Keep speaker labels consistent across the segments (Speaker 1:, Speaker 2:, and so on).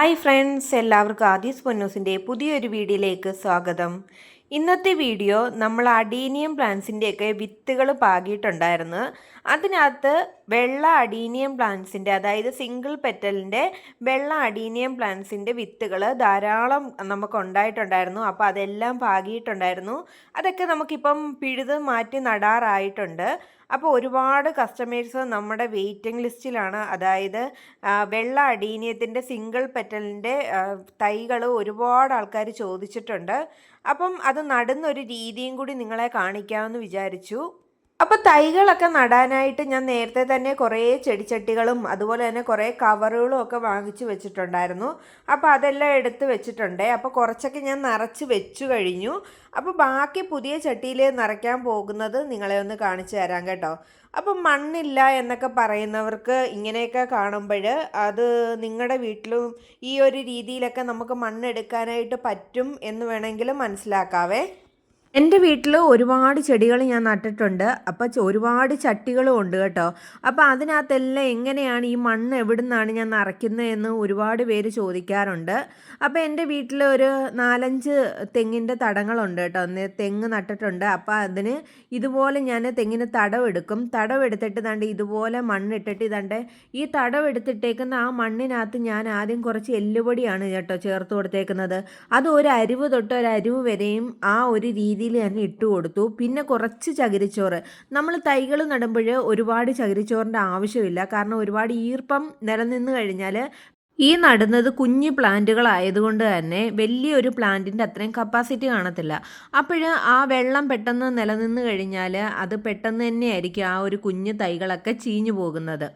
Speaker 1: Hi friends എല്ലാവർക്കും ആദീസ് പൊന്നൂസിന്റെ പുതിയൊരു വീഡിയോയിലേക്ക് സ്വാഗതം. ഇന്നത്തെ വീഡിയോ നമ്മൾ അഡീനിയം പ്ലാന്റ്സിന്റെയൊക്കെ വിത്തുകൾ പാകിയിട്ടുണ്ടായിരുന്നു. അതിനകത്ത് വെള്ള അഡീനിയം പ്ലാന്റ്സിന്റെ അതായത് സിംഗിൾ പെറ്റലിന്റെ വെള്ള അഡീനിയം പ്ലാന്റ്സിന്റെ വിത്തുകൾ ധാരാളം നമുക്ക് ഉണ്ടായിട്ടുണ്ടായിരുന്നു. അപ്പോൾ അതെല്ലാം പാകിയിട്ടുണ്ടായിരുന്നു. അതൊക്കെ നമുക്കിപ്പം പിഴുത് മാറ്റി നടാറായിട്ടുണ്ട്. അപ്പോൾ ഒരുപാട് കസ്റ്റമേഴ്സ് നമ്മുടെ വെയിറ്റിംഗ് ലിസ്റ്റിലാണ് അതായത് വെള്ള അടീനിയത്തിന്റെ സിംഗിൾ പെറ്റലിന്റെ തൈകൾ ഒരുപാട് ആൾക്കാർ ചോദിച്ചിട്ടുണ്ട്. അപ്പം അത് നടുന്ന ഒരു രീതിയും കൂടി നിങ്ങളെ കാണിക്കാമെന്ന് വിചാരിച്ചു. അപ്പോൾ തൈകളൊക്കെ നടാനായിട്ട് ഞാൻ നേരത്തെ തന്നെ കുറേ ചെടിച്ചട്ടികളും അതുപോലെ തന്നെ കുറേ കവറുകളും ഒക്കെ വാങ്ങിച്ചു വെച്ചിട്ടുണ്ടായിരുന്നു. അപ്പോൾ അതെല്ലാം എടുത്ത് വെച്ചിട്ടുണ്ട്. അപ്പോൾ കുറച്ചൊക്കെ ഞാൻ നിറച്ച് വെച്ചു കഴിഞ്ഞു. അപ്പോൾ ബാക്കി പുതിയ ചട്ടിയിൽ നിറയ്ക്കാൻ പോകുന്നത് നിങ്ങളെ ഒന്ന് കാണിച്ചു തരാം കേട്ടോ. അപ്പം മണ്ണില്ല എന്നൊക്കെ പറയുന്നവർക്ക് ഇങ്ങനെയൊക്കെ കാണുമ്പോൾ അത് നിങ്ങളുടെ വീട്ടിലും ഈ ഒരു രീതിയിലൊക്കെ നമുക്ക് മണ്ണെടുക്കാനായിട്ട് പറ്റും എന്ന് വേണമെങ്കിൽ മനസ്സിലാക്കാവേ. എന്റെ വീട്ടിൽ ഒരുപാട് ചെടികൾ ഞാൻ നട്ടിട്ടുണ്ട്. അപ്പോൾ ഒരുപാട് ചട്ടികളും ഉണ്ട് കേട്ടോ. അപ്പോൾ അതിനകത്തെല്ലാം എങ്ങനെയാണ് ഈ മണ്ണ് എവിടെ നിന്നാണ് ഞാൻ നിറയ്ക്കുന്നതെന്ന് ഒരുപാട് പേര് ചോദിക്കാറുണ്ട്. അപ്പോൾ എന്റെ വീട്ടിൽ ഒരു നാലഞ്ച് തെങ്ങിന്റെ തടങ്ങളുണ്ട് കേട്ടോ. തെങ്ങ് നട്ടിട്ടുണ്ട്. അപ്പോൾ അതിന് ഇതുപോലെ ഞാൻ തെങ്ങിന് തടവെടുക്കും തടവെടുത്തിട്ട് തണ്ട് ഇതുപോലെ മണ്ണിട്ടിട്ട് ഇതാണ്ട് ഈ തടവെടുത്തിട്ടേക്കുന്ന ആ മണ്ണിനകത്ത് ഞാൻ ആദ്യം കുറച്ച് എല്ലുപൊടിയാണ് കേട്ടോ ചേർത്ത് കൊടുത്തേക്കുന്നത്. അത് ഒരു അരിവ് തൊട്ട് ഒരു അരിവ് വരെയും ആ ഒരു രീതിയിൽ തന്നെ ഇട്ട് കൊടുത്തു. പിന്നെ കുറച്ച് ചകിരിച്ചോറ്. നമ്മൾ തൈകൾ നടുമ്പോൾ ഒരുപാട് ചകിരിച്ചോറിന്റെ ആവശ്യമില്ല. കാരണം ഒരുപാട് ഈർപ്പം നിലനിന്ന് കഴിഞ്ഞാൽ ഈ നടുന്നത് കുഞ്ഞു പ്ലാന്റുകളായതുകൊണ്ട് തന്നെ വലിയൊരു പ്ലാന്റിന്റെ അത്രയും കപ്പാസിറ്റി കാണത്തില്ല. അപ്പോൾ ആ വെള്ളം പെട്ടെന്ന് നിലനിന്ന് കഴിഞ്ഞാൽ അത് പെട്ടെന്ന് തന്നെയായിരിക്കും ആ ഒരു കുഞ്ഞു തൈകളൊക്കെ ചീഞ്ഞു പോകുന്നത്.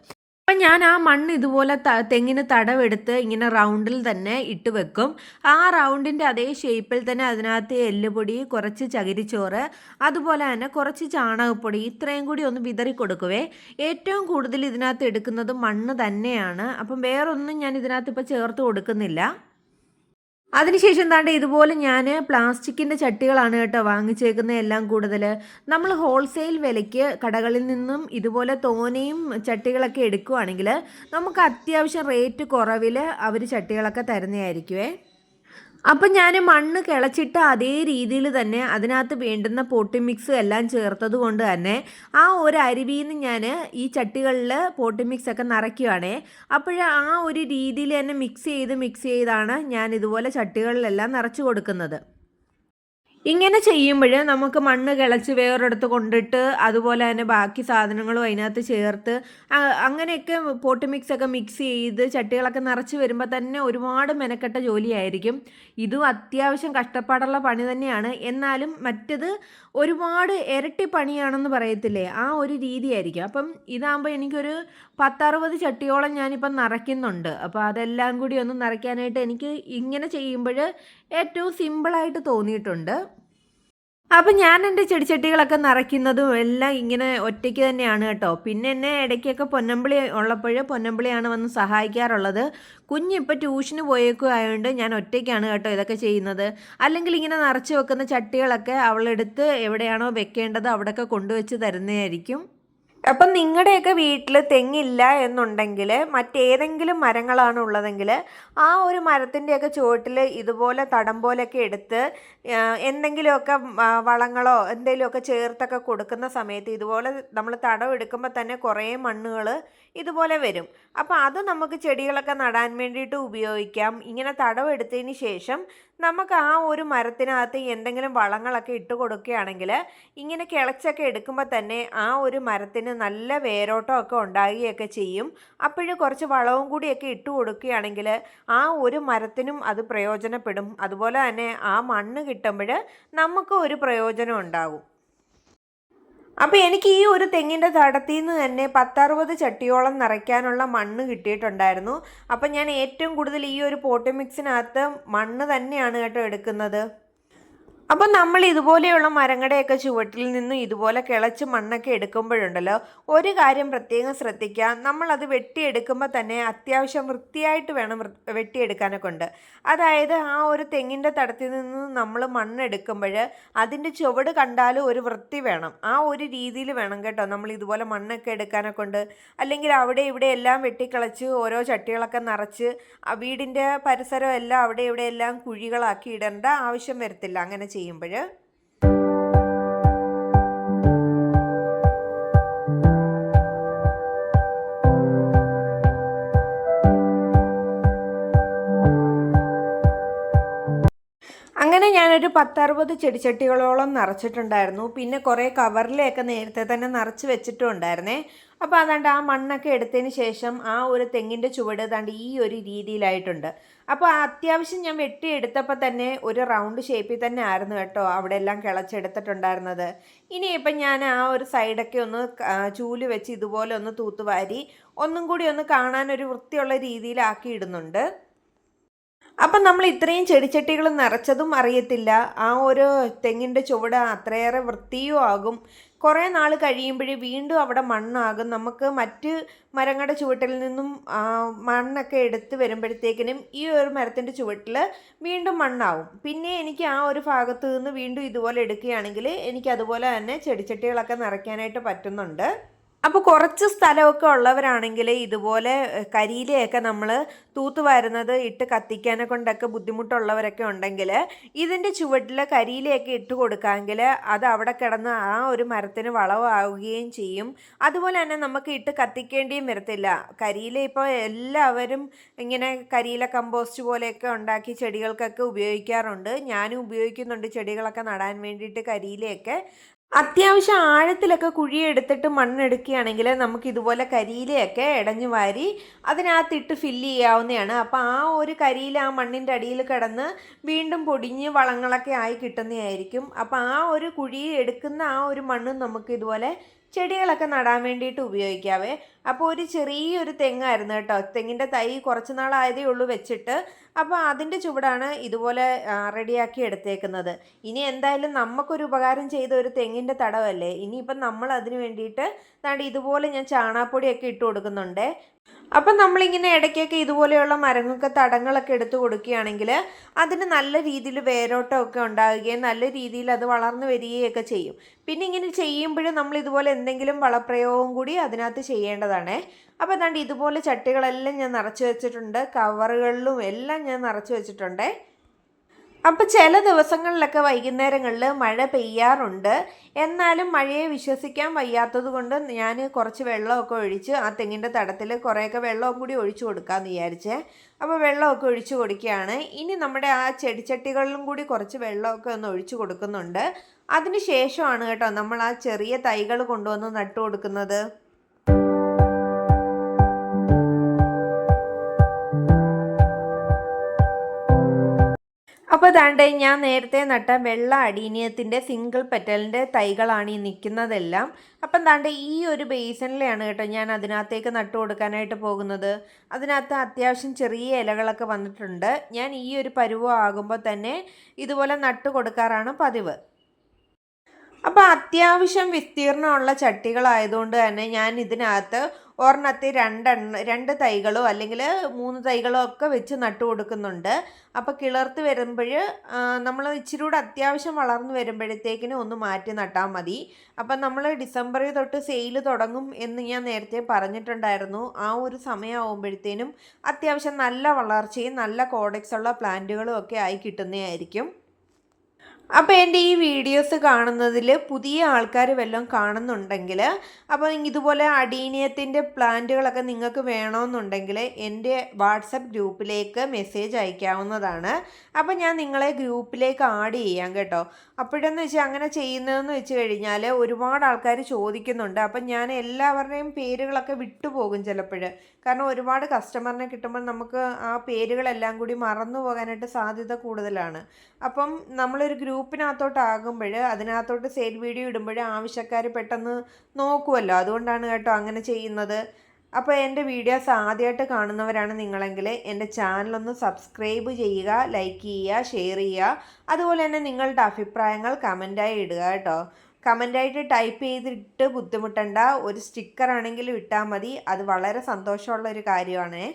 Speaker 1: അപ്പം ഞാൻ ആ മണ്ണ് ഇതുപോലെ ത തെങ്ങിന് തടവെടുത്ത് ഇങ്ങനെ റൗണ്ടിൽ തന്നെ ഇട്ട് വെക്കും. ആ റൗണ്ടിന്റെ അതേ ഷേപ്പിൽ തന്നെ അതിനകത്ത് എല്ലുപൊടി കുറച്ച് ചകിരിച്ചോറ് അതുപോലെ തന്നെ കുറച്ച് ചാണകപ്പൊടി ഇത്രയും കൂടി ഒന്ന് വിതറി കൊടുക്കുവേ. ഏറ്റവും കൂടുതൽ ഇതിനകത്ത് എടുക്കുന്നത് മണ്ണ് തന്നെയാണ്. അപ്പം വേറൊന്നും ഞാൻ ഇതിനകത്ത് ഇപ്പോൾ ചേർത്ത് കൊടുക്കുന്നില്ല. അതിനുശേഷം എന്താണ്ട് ഇതുപോലെ ഞാൻ പ്ലാസ്റ്റിക്കിന്റെ ചട്ടികളാണ് കേട്ടോ വാങ്ങിച്ചേക്കുന്നത് എല്ലാം കൂടുതൽ നമ്മൾ ഹോൾസെയിൽ വിലയ്ക്ക് കടകളിൽ നിന്നും ഇതുപോലെ തോനെയും ചട്ടികളൊക്കെ എടുക്കുവാണെങ്കിൽ നമുക്ക് അത്യാവശ്യം റേറ്റ് കുറവിൽ അവർ ചട്ടികളൊക്കെ തരുന്നതായിരിക്കുമേ അപ്പം ഞാൻ മണ്ണ് കിളച്ചിട്ട് അതേ രീതിയിൽ തന്നെ അതിനകത്ത് വേണ്ടുന്ന പോട്ടി മിക്സ് എല്ലാം ചേർത്തത് കൊണ്ട് തന്നെ ആ ഒരു അരുവിയിൽ നിന്ന് ഞാൻ ഈ ചട്ടികളിൽ പോട്ടി മിക്സ് ഒക്കെ നിറയ്ക്കുകയാണേ അപ്പോൾ ആ ഒരു രീതിയിൽ തന്നെ മിക്സ് ചെയ്ത് മിക്സ് ചെയ്താണ് ഞാൻ ഇതുപോലെ ചട്ടികളിലെല്ലാം നിറച്ച് കൊടുക്കുന്നത്. ഇങ്ങനെ ചെയ്യുമ്പോൾ നമുക്ക് മണ്ണ് കിളച്ച് വേറൊരിടത്ത് കൊണ്ടിട്ട് അതുപോലെ തന്നെ ബാക്കി സാധനങ്ങളും അതിനകത്ത് ചേർത്ത് അങ്ങനെയൊക്കെ പോട്ട് മിക്സ് ഒക്കെ മിക്സ് ചെയ്ത് ചട്ടികളൊക്കെ നിറച്ച് വരുമ്പോൾ തന്നെ ഒരുപാട് മെനക്കെട്ട ജോലിയായിരിക്കും. ഇതും അത്യാവശ്യം കഷ്ടപ്പാടുള്ള പണി തന്നെയാണ്. എന്നാലും മറ്റത് ഒരുപാട് ഇരട്ടി പണിയാണെന്ന് പറയത്തില്ലേ? ആ ഒരു രീതിയായിരിക്കും. അപ്പം ഇതാകുമ്പോൾ എനിക്കൊരു പത്തറുപത് ചട്ടിയോളം ഞാനിപ്പം നിറയ്ക്കുന്നുണ്ട്. അപ്പോൾ അതെല്ലാം കൂടി ഒന്ന് നിറയ്ക്കാനായിട്ട് എനിക്ക് ഇങ്ങനെ ചെയ്യുമ്പോൾ ഏറ്റവും സിമ്പിളായിട്ട് തോന്നിയിട്ടുണ്ട്. അപ്പം ഞാൻ എന്റെ ചെടിച്ചട്ടികളൊക്കെ നിറയ്ക്കുന്നതും എല്ലാം ഇങ്ങനെ ഒറ്റയ്ക്ക് തന്നെയാണ് കേട്ടോ. പിന്നെ എന്നെ ഇടയ്ക്കൊക്കെ പൊന്നമ്പിളി ഉള്ളപ്പോൾ പൊന്നമ്പിളിയാണ് വന്ന് സഹായിക്കാറുള്ളത്. കുഞ്ഞിപ്പോൾ ട്യൂഷന് പോയേക്കുമായതുകൊണ്ട് ഞാൻ ഒറ്റയ്ക്കാണ് കേട്ടോ ഇതൊക്കെ ചെയ്യുന്നത്. അല്ലെങ്കിൽ ഇങ്ങനെ നിറച്ച് വെക്കുന്ന ചട്ടികളൊക്കെ അവളെടുത്ത് എവിടെയാണോ വെക്കേണ്ടത് അവിടെയൊക്കെ കൊണ്ടുവച്ച് തരുന്നതായിരിക്കും. അപ്പം നിങ്ങളുടെയൊക്കെ വീട്ടിൽ തെങ്ങില്ല എന്നുണ്ടെങ്കിൽ മറ്റേതെങ്കിലും മരങ്ങളാണ് ഉള്ളതെങ്കിൽ ആ ഒരു മരത്തിന്റെയൊക്കെ ചുവട്ടിൽ ഇതുപോലെ തടം പോലെയൊക്കെ എടുത്ത് എന്തെങ്കിലുമൊക്കെ വളങ്ങളോ എന്തെങ്കിലുമൊക്കെ ചേർത്തൊക്കെ കൊടുക്കുന്ന സമയത്ത് ഇതുപോലെ നമ്മൾ തടം എടുക്കുമ്പോൾ തന്നെ കുറേ മണ്ണുകൾ ഇതുപോലെ വരും. അപ്പോൾ അത് നമുക്ക് ചെടികളൊക്കെ നടാൻ വേണ്ടിയിട്ട് ഉപയോഗിക്കാം. ഇങ്ങനെ തടം എടുത്തതിന് ശേഷം നമുക്ക് ആ ഒരു മരത്തിനകത്ത് എന്തെങ്കിലും വളങ്ങളൊക്കെ ഇട്ട് കൊടുക്കുകയാണെങ്കിൽ ഇങ്ങനെ കിളച്ചൊക്കെ എടുക്കുമ്പോൾ തന്നെ ആ ഒരു മരത്തിന് നല്ല വേരോട്ടമൊക്കെ ഉണ്ടാകുകയൊക്കെ ചെയ്യും. അപ്പോഴും കുറച്ച് വളവും കൂടിയൊക്കെ ഇട്ട് കൊടുക്കുകയാണെങ്കിൽ ആ ഒരു മരത്തിനും അത് പ്രയോജനപ്പെടും. അതുപോലെ തന്നെ ആ മണ്ണ് കിട്ടുമ്പോൾ നമുക്ക് ഒരു പ്രയോജനം ഉണ്ടാകും. അപ്പോൾ എനിക്ക് ഈ ഒരു തെങ്ങിന്റെ തടത്തിൽ നിന്ന് തന്നെ പത്തറുപത് ചട്ടിയോളം നിറയ്ക്കാനുള്ള മണ്ണ് കിട്ടിയിട്ടുണ്ടായിരുന്നു. അപ്പം ഞാൻ ഏറ്റവും കൂടുതൽ ഈ ഒരു പോട്ടി മിക്സിനകത്ത് മണ്ണ് തന്നെയാണ് കേട്ടോ എടുക്കുന്നത്. അപ്പം നമ്മൾ ഇതുപോലെയുള്ള മരങ്ങളുടെയൊക്കെ ചുവട്ടിൽ നിന്ന് ഇതുപോലെ കിളച്ച് മണ്ണൊക്കെ എടുക്കുമ്പോഴുണ്ടല്ലോ ഒരു കാര്യം പ്രത്യേകം ശ്രദ്ധിക്കുക. നമ്മളത് വെട്ടിയെടുക്കുമ്പോൾ തന്നെ അത്യാവശ്യം വൃത്തിയായിട്ട് വേണം വെട്ടിയെടുക്കാനൊക്കെ ഉണ്ട്. അതായത് ആ ഒരു തെങ്ങിന്റെ തടത്തിൽ നിന്ന് നമ്മൾ മണ്ണെടുക്കുമ്പോൾ അതിന്റെ ചുവട് കണ്ടാലും ഒരു വൃത്തി വേണം. ആ ഒരു രീതിയിൽ വേണം കേട്ടോ നമ്മൾ ഇതുപോലെ മണ്ണൊക്കെ എടുക്കാനൊക്കെ ഉണ്ട്. അല്ലെങ്കിൽ അവിടെ ഇവിടെ എല്ലാം വെട്ടിക്കളച്ച് ഓരോ ചട്ടികളൊക്കെ നിറച്ച് വീടിന്റെ പരിസരം എല്ലാം അവിടെ ഇവിടെ എല്ലാം കുഴികളാക്കി ഇടേണ്ട ആവശ്യം വരത്തില്ല. അങ്ങനെ ചെയ്യുമ്പോൾ പത്തറുപത് ചെടിച്ചട്ടികളോളം നിറച്ചിട്ടുണ്ടായിരുന്നു. പിന്നെ കുറേ കവറിലെയൊക്കെ നേരത്തെ തന്നെ നിറച്ച് വെച്ചിട്ടും ഉണ്ടായിരുന്നേ അപ്പോൾ അതാണ്ട് ആ മണ്ണൊക്കെ എടുത്തതിന് ശേഷം ആ ഒരു തെങ്ങിന്റെ ചുവട് ഏതാണ്ട് ഈ ഒരു രീതിയിലായിട്ടുണ്ട്. അപ്പോൾ അത്യാവശ്യം ഞാൻ വെട്ടിയെടുത്തപ്പോൾ തന്നെ ഒരു റൗണ്ട് ഷേപ്പിൽ തന്നെ ആയിരുന്നു കേട്ടോ അവിടെ എല്ലാം കിളച്ചെടുത്തിട്ടുണ്ടായിരുന്നത് ഇനിയിപ്പം ഞാൻ ആ ഒരു സൈഡൊക്കെ ഒന്ന് ചൂൽ വെച്ച് ഇതുപോലെ ഒന്ന് തൂത്തുവാരി ഒന്നും കൂടി ഒന്ന് കാണാൻ ഒരു വൃത്തിയുള്ള രീതിയിലാക്കി ഇടുന്നുണ്ട്. അപ്പം നമ്മൾ ഇത്രയും ചെടിച്ചട്ടികൾ നിറച്ചതും അറിയത്തില്ല. ആ ഒരു തെങ്ങിന്റെ ചുവട് അത്രയേറെ വൃത്തിയും ആകും. കുറേ നാൾ കഴിയുമ്പോഴേ വീണ്ടും അവിടെ മണ്ണാകും. നമുക്ക് മറ്റ് മരങ്ങളുടെ ചുവട്ടിൽ നിന്നും മണ്ണൊക്കെ എടുത്ത് വരുമ്പോഴത്തേക്കിനും ഈ ഒരു മരത്തിന്റെ ചുവട്ടിൽ വീണ്ടും മണ്ണാവും. പിന്നെ എനിക്ക് ആ ഒരു ഭാഗത്ത് നിന്ന് വീണ്ടും ഇതുപോലെ എടുക്കുകയാണെങ്കിൽ എനിക്ക് അതുപോലെ തന്നെ ചെടിച്ചട്ടികളൊക്കെ നിറയ്ക്കാനായിട്ട് പറ്റുന്നുണ്ട്. അപ്പോൾ കുറച്ച് സ്ഥലമൊക്കെ ഉള്ളവരാണെങ്കിൽ ഇതുപോലെ കരിയിലയൊക്കെ നമ്മൾ തൂത്തുവാരുന്നത് ഇട്ട് കത്തിക്കാനെ കൊണ്ടൊക്കെ ബുദ്ധിമുട്ടുള്ളവരൊക്കെ ഉണ്ടെങ്കിൽ ഇതിന്റെ ചുവട്ടിൽ കരിയിലയൊക്കെ ഇട്ട് കൊടുക്കാമെങ്കിൽ അത് അവിടെ കിടന്ന് ആ ഒരു മരത്തിന് വളമാവുകയും ചെയ്യും. അതുപോലെ തന്നെ നമുക്ക് ഇട്ട് കത്തിക്കേണ്ടിയും വരത്തില്ല. കരിയില ഇപ്പോൾ എല്ലാവരും ഇങ്ങനെ കരിയില കമ്പോസ്റ്റ് പോലെയൊക്കെ ഉണ്ടാക്കി ചെടികൾക്കൊക്കെ ഉപയോഗിക്കാറുണ്ട്. ഞാനും ഉപയോഗിക്കുന്നുണ്ട് ചെടികളൊക്കെ നടാൻ വേണ്ടിയിട്ട് കരിയിലയൊക്കെ. അത്യാവശ്യം ആഴത്തിലൊക്കെ കുഴിയെടുത്തിട്ട് മണ്ണെടുക്കുകയാണെങ്കിൽ നമുക്ക് ഇതുപോലെ കരിയിലയൊക്കെ ഇടഞ്ഞു വാരി അതിനകത്തിട്ട് ഫില്ല് ചെയ്യാവുന്നതാണ്. അപ്പോൾ ആ ഒരു കരിയില ആ മണ്ണിന്റെ അടിയിൽ കിടന്ന് വീണ്ടും പൊടിഞ്ഞ് വളങ്ങളൊക്കെ ആയി കിട്ടുന്നതായിരിക്കും. അപ്പോൾ ആ ഒരു കുഴി എടുക്കുന്ന ആ ഒരു മണ്ണും നമുക്ക് ഇതുപോലെ ചെടികളൊക്കെ നടാൻ വേണ്ടിയിട്ട് ഉപയോഗിക്കാവേ. അപ്പോൾ ഒരു ചെറിയൊരു തെങ്ങായിരുന്നു കേട്ടോ. തെങ്ങിന്റെ തൈ കുറച്ച് നാളായതേ ഉള്ളൂ വെച്ചിട്ട്. അപ്പോൾ അതിന്റെ ചുവടാണ് ഇതുപോലെ റെഡിയാക്കി എടുത്തേക്കുന്നത്. ഇനി എന്തായാലും നമുക്കൊരു ഉപകാരം ചെയ്ത ഒരു തെങ്ങിന്റെ തടവല്ലേ? ഇനിയിപ്പം നമ്മൾ അതിന് വേണ്ടിയിട്ട് ഇതുപോലെ ഞാൻ ചാണാപ്പൊടിയൊക്കെ ഇട്ട് കൊടുക്കുന്നുണ്ട്. അപ്പം നമ്മളിങ്ങനെ ഇടയ്ക്കൊക്കെ ഇതുപോലെയുള്ള മരങ്ങൾക്ക് തടങ്ങളൊക്കെ എടുത്തു കൊടുക്കുകയാണെങ്കിൽ അതിന് നല്ല രീതിയിൽ വേരോട്ടമൊക്കെ ഉണ്ടാകുകയും നല്ല രീതിയിൽ അത് വളർന്നു വരികയൊക്കെ ചെയ്യും. പിന്നെ ഇങ്ങനെ ചെയ്യുമ്പോഴും നമ്മൾ ഇതുപോലെ എന്തെങ്കിലും വളപ്രയോഗം കൂടി അതിനകത്ത് ചെയ്യേണ്ടതാണേ. അപ്പോൾ അതാണ്ട് ഇതുപോലെ ചട്ടികളെല്ലാം ഞാൻ നിറച്ച് വെച്ചിട്ടുണ്ട്. കവറുകളിലും എല്ലാം ഞാൻ നിറച്ച് വെച്ചിട്ടുണ്ടേ. അപ്പോൾ ചില ദിവസങ്ങളിലൊക്കെ വൈകുന്നേരങ്ങളിൽ മഴ പെയ്യാറുണ്ട്. എന്നാലും മഴയെ വിശ്വസിക്കാൻ വയ്യാത്തത് കൊണ്ട് ഞാൻ കുറച്ച് വെള്ളമൊക്കെ ഒഴിച്ച് ആ തെങ്ങിന്റെ തടത്തിൽ കുറേയൊക്കെ വെള്ളവും കൂടി ഒഴിച്ചു കൊടുക്കാമെന്ന് വിചാരിച്ചേ. അപ്പോൾ വെള്ളമൊക്കെ ഒഴിച്ചു കൊടുക്കുകയാണ്. ഇനി നമ്മുടെ ആ ചെടിച്ചട്ടികളിലും കൂടി കുറച്ച് വെള്ളമൊക്കെ ഒന്ന് ഒഴിച്ചു കൊടുക്കുന്നുണ്ട്. അതിന് ശേഷമാണ് കേട്ടോ നമ്മൾ ആ ചെറിയ തൈകൾ കൊണ്ടുവന്ന് നട്ടു കൊടുക്കുന്നത്. അപ്പോൾ താണ്ടേ ഞാൻ നേരത്തെ നട്ട വെള്ള അടീനിയത്തിന്റെ സിംഗിൾ പെറ്റലിന്റെ തൈകളാണ് ഈ നിൽക്കുന്നതെല്ലാം അപ്പം ദാണ്ടെ ഈ ഒരു ബേസണിലാണ് കേട്ടോ ഞാൻ അതിനകത്തേക്ക് നട്ടു കൊടുക്കാനായിട്ട് പോകുന്നത്. അതിനകത്ത് അത്യാവശ്യം ചെറിയ ഇലകളൊക്കെ വന്നിട്ടുണ്ട്. ഞാൻ ഈ ഒരു പരുവം ആകുമ്പോൾ തന്നെ ഇതുപോലെ നട്ടു കൊടുക്കാറാണ് പതിവ്. അപ്പോൾ അത്യാവശ്യം വിസ്തീർണമുള്ള ചട്ടികളായതുകൊണ്ട് തന്നെ ഞാൻ ഇതിനകത്ത് ഒരെണ്ണത്തിൽ രണ്ടെണ്ണ രണ്ട് തൈകളോ അല്ലെങ്കിൽ മൂന്ന് തൈകളോ ഒക്കെ വെച്ച് നട്ടു കൊടുക്കുന്നുണ്ട്. അപ്പോൾ കിളർത്ത് വരുമ്പോൾ നമ്മൾ ഇച്ചിരി കൂടെ അത്യാവശ്യം വളർന്നു വരുമ്പോഴത്തേക്കിനും ഒന്ന് മാറ്റി നട്ടാൽ മതി. അപ്പം നമ്മൾ ഡിസംബറിൽ തൊട്ട് സെയിൽ തുടങ്ങും എന്ന് ഞാൻ നേരത്തെ പറഞ്ഞിട്ടുണ്ടായിരുന്നു. ആ ഒരു സമയമാകുമ്പോഴത്തേനും അത്യാവശ്യം നല്ല വളർച്ചയും നല്ല കോഡക്സ് ഉള്ള പ്ലാന്റുകളും ഒക്കെ ആയി കിട്ടുന്നതായിരിക്കും. അപ്പോൾ എന്റെ ഈ വീഡിയോസ് കാണുന്നതിൽ പുതിയ ആൾക്കാർ വല്ലതും കാണുന്നുണ്ടെങ്കിൽ അപ്പോൾ ഇതുപോലെ അടീനിയത്തിന്റെ പ്ലാന്റുകളൊക്കെ നിങ്ങൾക്ക് വേണമെന്നുണ്ടെങ്കിൽ എന്റെ വാട്സപ്പ് ഗ്രൂപ്പിലേക്ക് മെസ്സേജ് അയക്കാവുന്നതാണ്. അപ്പോൾ ഞാൻ നിങ്ങളെ ഗ്രൂപ്പിലേക്ക് ആഡ് ചെയ്യാം കേട്ടോ. അപ്പോഴെന്ന് വെച്ചാൽ അങ്ങനെ ചെയ്യുന്നതെന്ന് വെച്ച് കഴിഞ്ഞാൽ ഒരുപാട് ആൾക്കാർ ചോദിക്കുന്നുണ്ട്. അപ്പം ഞാൻ എല്ലാവരുടെയും പേരുകളൊക്കെ വിട്ടുപോകും ചിലപ്പോൾ കാരണം ഒരുപാട് കസ്റ്റമറിനെ കിട്ടുമ്പോൾ നമുക്ക് ആ പേരുകളെല്ലാം കൂടി മറന്നു പോകാനായിട്ട് സാധ്യത കൂടുതലാണ്. അപ്പം നമ്മളൊരു ഗ്രൂപ്പിനകത്തോട്ടാകുമ്പോൾ അതിനകത്തോട്ട് സെയിൽ വീഡിയോ ഇടുമ്പോൾ ആവശ്യക്കാർ പെട്ടെന്ന് നോക്കുമല്ലോ അതുകൊണ്ടാണ് കേട്ടോ അങ്ങനെ ചെയ്യുന്നത്. അപ്പോൾ എന്റെ വീഡിയോസ് ആദ്യമായിട്ട് കാണുന്നവരാണ് നിങ്ങളെങ്കിൽ എന്റെ ചാനലൊന്ന് സബ്സ്ക്രൈബ് ചെയ്യുക ലൈക്ക് ചെയ്യുക ഷെയർ ചെയ്യുക. അതുപോലെ തന്നെ നിങ്ങളുടെ അഭിപ്രായങ്ങൾ കമന്റായി ഇടുക കേട്ടോ. കമന്റായിട്ട് ടൈപ്പ് ചെയ്തിട്ട് ബുദ്ധിമുട്ടണ്ട. ഒരു സ്റ്റിക്കർ ആണെങ്കിലും ഇട്ടാൽ മതി. അത് വളരെ സന്തോഷമുള്ള ഒരു കാര്യമാണേ.